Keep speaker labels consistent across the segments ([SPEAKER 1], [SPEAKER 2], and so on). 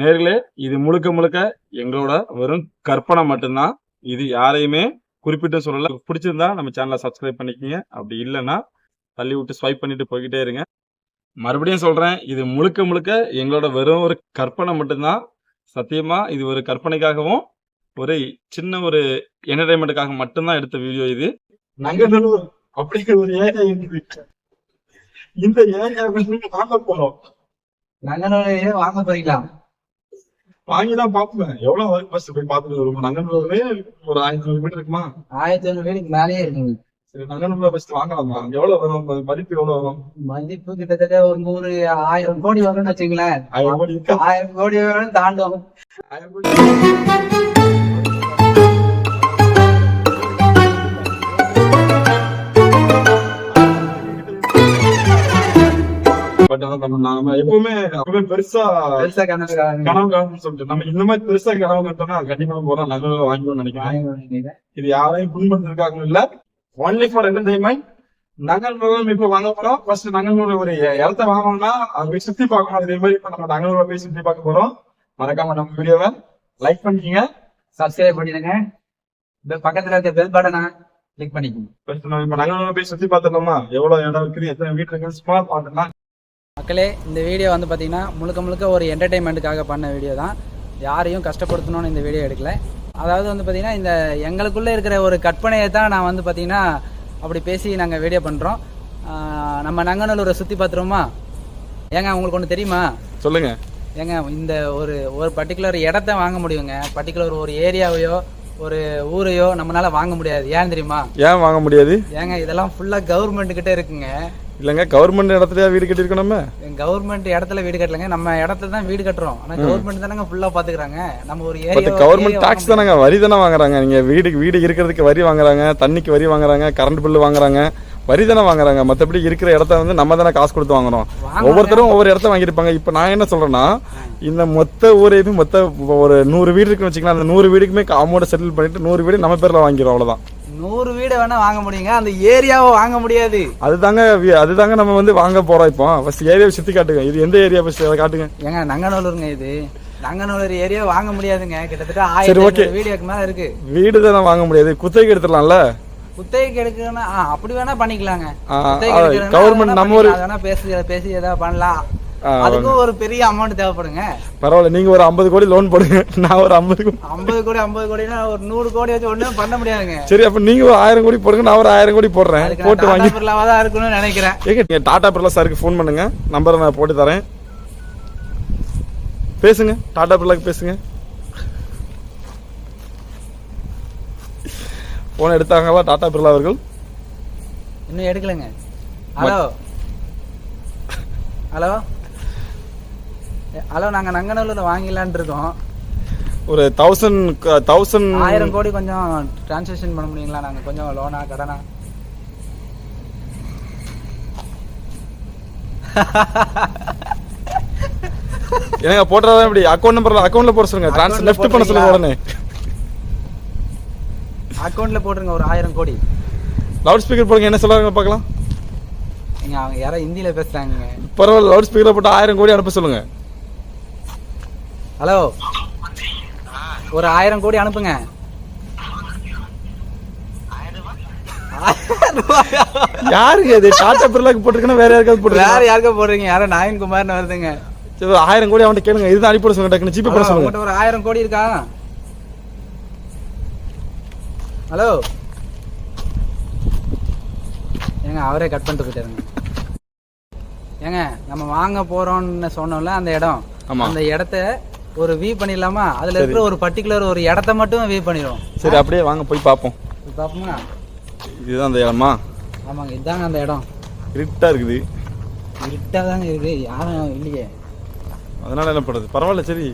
[SPEAKER 1] நேர்களே இது முழுக்க முழுக்க எங்களோட வெறும் கற்பனை மட்டும்தான். இது யாரையுமே குறிப்பிட்டு சொல்லல. பிடிச்சிருந்தா நம்ம சேனலை சப்ஸ்கிரைப் பண்ணிக்கங்க. அப்படி இல்லைன்னா தள்ளி விட்டு ஸ்வைப் பண்ணிட்டு போய்கிட்டே இருங்க. மறுபடியும் சொல்றேன் இது முழுக்க முழுக்க எங்களோட வெறும் ஒரு கற்பனை மட்டும்தான். சத்தியமா இது ஒரு கற்பனைக்காகவும் ஒரு சின்ன ஒரு என்டர்டைன்மெண்ட்டுக்காக மட்டும்தான் எடுத்த வீடியோ இது. நங்கநல்லூர் அப்படிங்கிற ஒரு ஏரியா இருக்குது இந்த ஏரியா வாங்க போறோம்.
[SPEAKER 2] நங்கனூரையே வாங்க போறீங்களா
[SPEAKER 1] வாங்கி தான் பாப்பேன் எவ்வளவு வரும் பஸ் போய் பார்த்துட்டு வருவோம்? நங்கநல்லூர்லயே ஒரு ஆயிரத்தி ஐநூறு மீட்டர் இருக்குமா?
[SPEAKER 2] ஆயிரத்தி ஐநூறு வீடுக்கு மேலேயே இருக்குங்க.
[SPEAKER 1] நங்கநல்லூர்ல ஃபர்ஸ்ட் வாங்கலாமா எவ்வளவு வரும்? மதிப்பு எவ்வளவு வரும்?
[SPEAKER 2] மதிப்பு கிட்டத்தட்ட ஒரு நூறு ஆயிரம் கோடி வரும்னு வச்சுங்களேன்
[SPEAKER 1] ஆயிரம் கோடி
[SPEAKER 2] வரும் தாண்டும்.
[SPEAKER 1] ஆயிரம் கோடி பட் ஆனா நம்ம நாம எப்பவுமே எப்பவுமே பெருசா
[SPEAKER 2] பெருசா
[SPEAKER 1] கனவு காணும்னு சொல்லிட்டு நம்ம இந்த மாதிரி பெருசா கனவு கட்டோம்னா கண்டிப்பா போறோம் நகரம் வாங்கிக்கணும்னு நினைக்கிறேன். இது யாரையும் புண்படுத்துறதுக்காக இல்ல. ஒன்லி ஃபார் என்டர்டைன்மெண்ட் நகர்நூறு இப்ப வாங்க போறோம் ஃபர்ஸ்ட் நகர்நூறு ஒரு இடத்த வாங்கணும்னா அங்க போய் சுத்தி பார்க்கணும். அதே மாதிரி இப்ப நம்ம நகர்நூறு போய் சுத்தி பார்க்க போறோம். மறக்காம நம்ம வீடியோவை லைக் பண்ணிக்கங்க.
[SPEAKER 2] சப்ஸ்கிரைப் பண்ணிடுங்க. இந்த பக்கத்துல இருக்க பெல் பட்டனை கிளிக் பண்ணிக்கோங்க.
[SPEAKER 1] ஃபர்ஸ்ட் நம்ம இப்ப நகர்நூறு போய் சுத்தி பார்த்துடலாமா? எவ்வளவு இடம் இருக்குது? எத்தனை வீட்டு இருக்கு சும்மா பார்த்துக்கலாம்
[SPEAKER 2] மக்களே இந்த வீடியோ வந்து பார்த்தீங்கன்னா முழுக்க முழுக்க ஒரு என்டர்டைன்மெண்ட்டுக்காக பண்ண வீடியோ தான். யாரையும் கஷ்டப்படுத்தணும்னு இந்த வீடியோ எடுக்கல. அதாவது வந்து பார்த்தீங்கன்னா இந்த எங்களுக்குள்ளே இருக்கிற ஒரு கற்பனையை தான் நான் வந்து பார்த்தீங்கன்னா அப்படி பேசி நாங்கள் வீடியோ பண்ணுறோம் நம்ம நங்கநல்லூரை சுற்றி பார்த்துருவோமா? ஏங்க உங்களுக்கு ஒன்று தெரியுமா?
[SPEAKER 1] சொல்லுங்க.
[SPEAKER 2] ஏங்க இந்த ஒரு ஒரு பர்டிகுலர் இடத்த வாங்க முடியுங்க. பர்டிகுலர் ஒரு ஏரியாவையோ ஒரு ஊரையோ நம்மளால வாங்க முடியாது. ஏன் தெரியுமா?
[SPEAKER 1] ஏன் வாங்க முடியாது?
[SPEAKER 2] ஏங்க இதெல்லாம் ஃபுல்லாக கவர்மெண்ட் கிட்ட இருக்குங்க.
[SPEAKER 1] இல்லங்க கவர்மெண்ட் இடத்துலயா வீடு கட்டிருக்கோம் நம்ம
[SPEAKER 2] கவர்மெண்ட் இடத்துல வீடு கட்டலங்க. நம்ம இடத்துல தான் வீடு கட்டுறோம். ஆனா கவர்மெண்ட் தானங்க ஃபுல்லா பாத்துக்கறாங்க. நம்ம ஒரு ஏரியா
[SPEAKER 3] கவர்மெண்ட் டாக்ஸ் தானங்க வரி தானே வாங்குறாங்க. நீங்க வீடுக்கு வீடு இருக்கிறதுக்கு வரி வாங்குறாங்க தண்ணிக்கு வரி வாங்குறாங்க கரண்ட் பில்லு வாங்குறாங்க வரி தானே வாங்குறாங்க. மத்தபடி இருக்கிற இடத்த வந்து நம்ம தானே காசு கொடுத்து வாங்குறோம். ஒவ்வொருத்தரும் ஒவ்வொரு இடத்த வாங்கியிருப்பாங்க. இப்போ நான் என்ன சொல்றேன்னா இந்த மொத்த ஊரையுமே மொத்த ஒரு நூறு வீடு இருக்குன்னு வச்சுக்கலாம் அந்த நூறு வீடுக்குமே அமௌண்ட் செட்டில் பண்ணிட்டு நூறு வீடு நம்ம பேர்ல வாங்கிடுறோம் அவ்வளவுதான்.
[SPEAKER 2] நூறு வீடு வேணா வாங்க முடியுங்க. அந்த ஏரியாவை வாங்க முடியாது.
[SPEAKER 3] அதுதாங்க அதுதாங்க நம்ம வந்து வாங்க போறோம் இப்போ. ஃபர்ஸ்ட் ஏரியாவை சுத்தி காட்டுங்க. இது எந்த ஏரியா ஃபர்ஸ்ட் அதை காட்டுங்க.
[SPEAKER 2] ஏங்க நங்கநல்லூருங்க இது. நங்கநல்லூர் ஏரியா வாங்க முடியாதுங்க. கிட்டத்தட்ட. ஐநூறு வீடியோக்கு மேல இருக்கு.
[SPEAKER 3] வீடு தானே வாங்க முடியாது. குத்தகைக்கு எடுத்துடலாம்ல?
[SPEAKER 2] குத்தகைக்கு எடுக்கணும்னா அப்படி வேணா பண்ணிக்கலாங்க. வேணா
[SPEAKER 3] நம்ம ஒரு-
[SPEAKER 2] பேசி பேசி ஏதாவது பண்ணலாம். அதுக்கும் ஒரு பெரிய அமௌண்ட் தேவைப்படுங்க.
[SPEAKER 3] பரவாயில்ல நீங்க ஒரு ஐம்பது கோடி லோன் போடுங்க. நான் ஒரு ஐம்பது கோடி
[SPEAKER 2] ஐம்பது கோடி ஐம்பது கோடினா ஒரு நூறு கோடி வச்சு ஒண்ணும் பண்ண முடியாதுங்க.
[SPEAKER 3] சரி அப்ப நீங்க ஒரு ஆயிரம் கோடி போடுங்க நான் ஒரு ஆயிரம் கோடி போடுறேன். போட்டு வாங்கி
[SPEAKER 2] பிர்லாவா தான் இருக்கணும்னு நினைக்கிறேன்.
[SPEAKER 3] ஏங்க நீங்க டாடா பிர்லா சாருக்கு ஃபோன் பண்ணுங்க. நம்பரை நான் போட்டு தரேன். பேசுங்க டாடா பிர்லாக்கு பேசுங்க. போன் எடுத்தாங்களா டாடா பிர்லா அவர்கள்?
[SPEAKER 2] இன்னும் எடுக்கலங்க. ஹலோ. ஹலோ. ஹலோ நாங்க நங்கநல்லூர்ல வாங்கிடலான் இருக்கோம்.
[SPEAKER 3] ஒரு தௌசண்ட் தௌசண்ட்
[SPEAKER 2] ஆயிரம் கோடி கொஞ்சம் டிரான்சாக்ஷன் பண்ண முடியுங்களா? நாங்க கொஞ்சம் லோனா கடனா?
[SPEAKER 3] ஏங்க போட்டுறதா இப்படி அக்கௌண்ட் நம்பர்ல அக்கௌண்ட்ல போட சொல்லுங்க.
[SPEAKER 2] ல
[SPEAKER 3] லெஃப்ட் பண்ண சொல்லுங்க உடனே.
[SPEAKER 2] அக்கௌண்ட்ல போட்டுருங்க ஒரு ஆயிரம் கோடி.
[SPEAKER 3] லவுட் ஸ்பீக்கர் போடுங்க என்ன சொல்றாங்க பார்க்கலாம்.
[SPEAKER 2] நீங்க அவங்க யாரோ ஹிந்தியில பேசுறாங்க.
[SPEAKER 3] பரவாயில்ல லவுட் ஸ்பீக்கர்ல போட்டு ஆயிரம் கோடி அனுப்ப சொல்லுங்க.
[SPEAKER 2] ஹலோ. ஒரு ஆயிரம் கோடி அனுப்புங்க?
[SPEAKER 3] யாருங்க இது? டாடா பிர்லாக்கு போட்டுருக்கணும் வேற யாருக்காவது
[SPEAKER 2] வேற
[SPEAKER 3] போட்டுருக்கா
[SPEAKER 2] யாருக்கா போடுறீங்க யாரோ நாயன் குமார்னு வருதுங்க.
[SPEAKER 3] சரி ஆயிரம் கோடி அவன்கிட்ட கேளுங்க. இதுதான் அனுப்பி விட சொல்லுங்க டக்குனு. ஜிபே பண்ண சொல்லுங்க.
[SPEAKER 2] ஒரு ஆயிரம் கோடி இருக்கா? ஹலோ. ஏங்க அவரே கட் பண்ணிட்டு போயிட்டாருங்க. ஏங்க நம்ம வாங்க போறோம்னு சொன்னோம்ல அந்த இடம். அந்த இடத்த ஒரு வியூ பண்ணிடலாமா? அதுல இருக்கிற ஒரு பர்டிகுலர் ஒரு இடத்த மட்டும் வியூ பண்ணிடுவோம்.
[SPEAKER 3] சரி அப்படியே வாங்க போய் பார்ப்போம்.
[SPEAKER 2] இது பாப்போமா
[SPEAKER 3] இதுதான் அந்த இடமா?
[SPEAKER 2] ஆமாங்க இதாங்க அந்த இடம்.
[SPEAKER 3] இருட்டா இருக்குது.
[SPEAKER 2] இருட்டா தாங்க இருக்கு. யாரும் இல்லையே.
[SPEAKER 3] அதனால என்ன பண்றது? பரவாயில்ல சரி.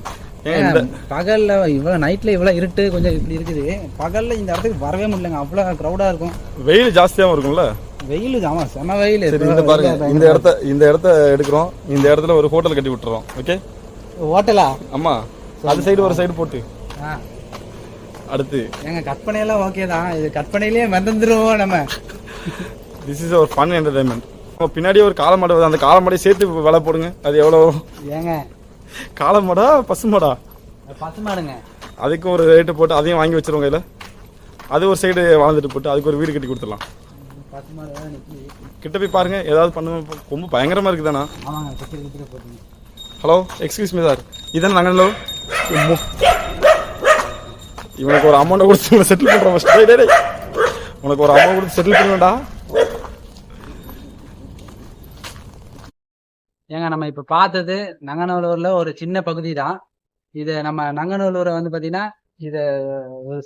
[SPEAKER 2] பகல்ல இவ்வளவு நைட்ல இவ்வளவு இருட்டு கொஞ்சம் இப்படி இருக்குது. பகல்ல இந்த இடத்துக்கு வரவே முடியலங்க. அவ்வளவு க்ரௌடா இருக்கும்.
[SPEAKER 3] வெயில் ஜாஸ்தியாவும் இருக்கும்ல?
[SPEAKER 2] வெயில் ஆமா செம வெயில்.
[SPEAKER 3] இந்த பாருங்க. இந்த இடத்த இந்த இடத்த எடுக்கிறோம். இந்த இடத்துல ஒரு ஹோட்டல் கட்டி விட்டுறோம். ஓகே
[SPEAKER 2] ஹோட்டலா?
[SPEAKER 3] ஆமா. அது சைடு ஒரு சைடு போட்டு. அடுத்து.
[SPEAKER 2] ஏங்க கற்பனையெல்லாம் ஓகே தான். இது கற்பனையிலேயே மறந்துருவோம் நம்ம.
[SPEAKER 3] திஸ் இஸ் ஒரு ஃபன் என்டர்டைன்மெண்ட் பின்னாடி ஒரு வருது. அந்த காளமாடை சேர்த்து விலை போடுங்க. அது எவ்வளோ?
[SPEAKER 2] ஏங்க.
[SPEAKER 3] காளமாடா பசுமாடா
[SPEAKER 2] பத்து மாடுங்க.
[SPEAKER 3] அதுக்கு ஒரு ரேட்டு போட்டு அதையும் வாங்கி வச்சிருவோம் கையில். அது ஒரு சைடு வாழ்ந்துட்டு போட்டு அதுக்கு ஒரு வீடு கட்டி கொடுத்துடலாம்.
[SPEAKER 2] மாடு
[SPEAKER 3] கிட்ட போய் பாருங்க. ஏதாவது பண்ணுவோம். ரொம்ப பயங்கரமா இருக்குதாண்ணா? ஹலோ எக்ஸ்கியூஸ் மீ சார் இதான் நாங்கள் இவனுக்கு ஒரு அமௌண்ட்டை கொடுத்து செட்டில் பண்ணுறோம் first. டே உனக்கு ஒரு அமௌண்ட் கொடுத்து செட்டில் பண்ணுவேன்டா.
[SPEAKER 2] ஏங்க நம்ம இப்போ பார்த்தது நங்கநல்லூரில் ஒரு சின்ன பகுதி தான் இது நம்ம நங்கநல்லூரை வந்து பார்த்தீங்கன்னா இதை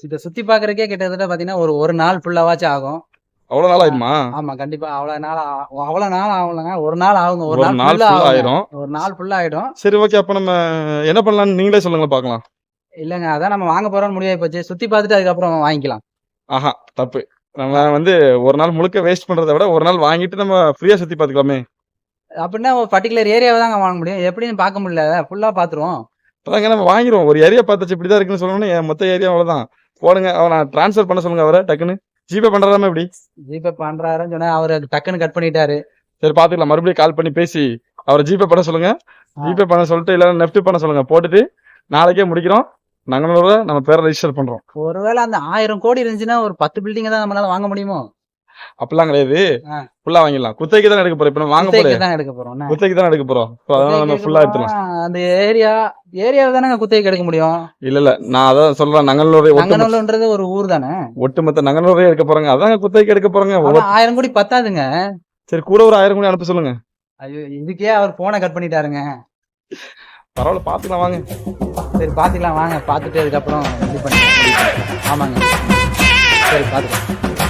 [SPEAKER 2] இதை சுற்றி பார்க்குறக்கே கிட்டத்தட்ட பார்த்தீங்கன்னா ஒரு ஒரு நாள் ஃபுல்லாவாச்சும் ஆகும்.
[SPEAKER 3] அவ்வளோ நாள் ஆயிடுமா?
[SPEAKER 2] ஆமா கண்டிப்பா. அவ்வளவு நாள் அவ்வளவு நாள் ஆகலங்க. ஒரு நாள் ஆகுங்க. ஒரு நாள்.
[SPEAKER 3] ஆயிரும்.
[SPEAKER 2] ஒரு நாள் ஃபுல்லா ஆயிடும்.
[SPEAKER 3] சரி ஓகே அப்போ நம்ம என்ன பண்ணலாம்னு நீங்களே சொல்லுங்க பார்க்கலாம்.
[SPEAKER 2] இல்லங்க. அதான் நம்ம வாங்க போறோம்னு முடிவாகி போச்சு சுத்தி பார்த்துட்டு அதுக்கப்புறம் வாங்கிக்கலாம்.
[SPEAKER 3] ஆஹா தப்பு. நம்ம வந்து ஒரு நாள் முழுக்க வேஸ்ட் பண்றதை விட ஒரு நாள் வாங்கிட்டு நம்ம ஃப்ரீயா சுத்தி பார்த்துக்கலாமே.
[SPEAKER 2] அப்படின்னா ஒரு பர்டிகுலர் ஏரியாவை தாங்க வாங்க முடியும். எப்படின்னு பார்க்க முடியல. ஃபுல்லா பாத்துருவோம்
[SPEAKER 3] அதாங்க நம்ம வாங்கிடுவோம் ஒரு ஏரியா பார்த்தாச்சு இப்படி தான் இருக்குன்னு சொல்லணும்னு என் மொத்த ஏரியா அவ்வளோதான் போடுங்க. அவன் நான் ட்ரான்ஸ்ஃபர் பண்ண சொல்லுங்க அவரை டக்குன்னு. ஜிபே பண்றதாம எப்படி
[SPEAKER 2] ஜிபே பண்றாருன்னு சொன்னா அவரு டக்குன்னு கட் பண்ணிட்டாரு.
[SPEAKER 3] சரி பாத்துக்கலாம். மறுபடியும் கால் பண்ணி பேசி அவரை ஜிபே பண்ண சொல்லுங்க. ஜிபே பண்ண சொல்லிட்டு இல்ல நெஃப்ட் பண்ண சொல்லுங்க. போட்டுட்டு நாளைக்கே முடிக்கிறோம். நாங்களோட நம்ம பேரை ரெஜிஸ்டர் பண்றோம்.
[SPEAKER 2] ஒருவேளை அந்த ஆயிரம் கோடி இருந்துச்சுன்னா ஒரு பத்து பில்டிங் தான் நம்மளால வாங்க முடியுமோ?
[SPEAKER 3] அப்படிலாம் கிடையாது. ஃபுல்லா வாங்கிடலாம். குத்தகைக்கு தான் எடுக்க போறோம்? இப்ப வாங்க போறோம்.
[SPEAKER 2] தான் எடுக்க போறோம்?
[SPEAKER 3] குத்தகைக்கு தான் எடுக்க போறோம்? அதனால நம்ம ஃபுல்லா எடுத்துலாம்
[SPEAKER 2] போனா அந்த ஏரியா ஏரியாவை தானே குத்தகைக்கு எடுக்க முடியும்?
[SPEAKER 3] இல்ல இல்ல. நான் அதான் சொல்றேன். ஒட்டுமொத்த
[SPEAKER 2] நங்கநல்லூர்ன்றது ஒரு ஊர் தானே?
[SPEAKER 3] ஒட்டுமொத்த நங்கனூரே எடுக்க போறாங்க. அதாங்க குத்தகைக்கு எடுக்க போறாங்க.
[SPEAKER 2] ஆயிரம் கோடி பத்தாதுங்க.
[SPEAKER 3] சரி கூட ஒரு ஆயிரம் கோடி அனுப்ப சொல்லுங்க.
[SPEAKER 2] ஐயோ இதுக்கே அவர் போனை கட் பண்ணிட்டாருங்க.
[SPEAKER 3] பரவாயில்ல பாத்துக்கலாம் வாங்க.
[SPEAKER 2] சரி பாத்துக்கலாம் வாங்க. பார்த்துட்டு அதுக்கப்புறம் இது பண்ணி ஆமாங்க. சரி பார்த்துக்கலாம்